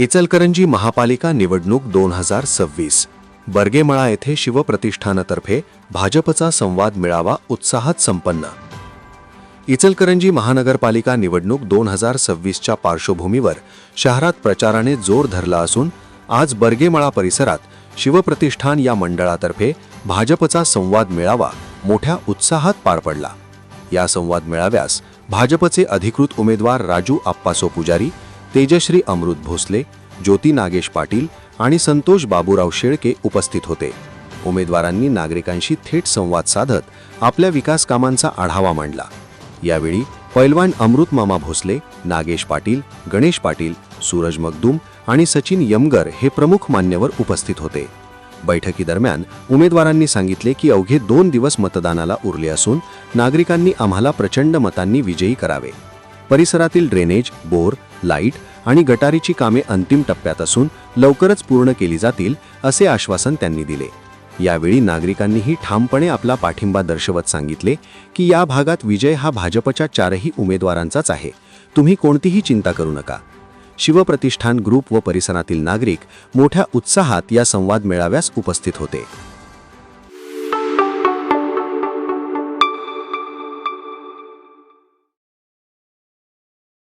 इचलकरंजी महापालिका निवडणूक दोन हजार सव्वीस. बर्गेमळा येथे शिवप्रतिष्ठानातर्फे भाजपचा संवाद मिळावा उत्साहात संपन्न. इचलकरंजी महानगरपालिका निवडणूक दोन हजार सव्वीसच्या पार्श्वभूमीवर शहरात प्रचाराने जोर धरला असून आज बर्गेमळा परिसरात शिवप्रतिष्ठान या मंडळातर्फे भाजपचा संवाद मेळावा मोठ्या उत्साहात पार पडला. या संवाद मेळाव्यास भाजपचे अधिकृत उमेदवार राजू आप्पासो पुजारी तेजश्री अमृत भोसले ज्योती नागेश पाटील आणि संतोष बाबूराव शेळके उपस्थित होते. उमेदवारांनी नागरिकांशी थेट संवाद साधत आपल्या विकास कामांचा आढावा मांडला. यावेळी पैलवान अमृतमामा भोसले नागेश पाटील गणेश पाटील सूरज मगदूम आणि सचिन यमगर हे प्रमुख मान्यवर उपस्थित होते. बैठकीदरम्यान उमेदवारांनी सांगितले की अवघे दोन दिवस मतदानाला उरले असून नागरिकांनी आम्हाला प्रचंड मतांनी विजयी करावे. परिसरातील ड्रेनेज बोर लाइट आणि गटारीची कामे अंतिम टप्प्यात असून लवकरच पूर्ण केली जातील असे आश्वासन त्यांनी दिले. यावेळी नागरिकांनीही ठामपणे आपला पाठिंबा दर्शवत सांगितले की या भागात विजय हा भाजपच्या चारही उमेदवारांचाच आहे. तुम्ही कोणतीही चिंता करू नका. शिवप्रतिष्ठान ग्रुप व परिसरातील नागरिक मोठ्या उत्साहात या संवाद मेळाव्यास उपस्थित होते.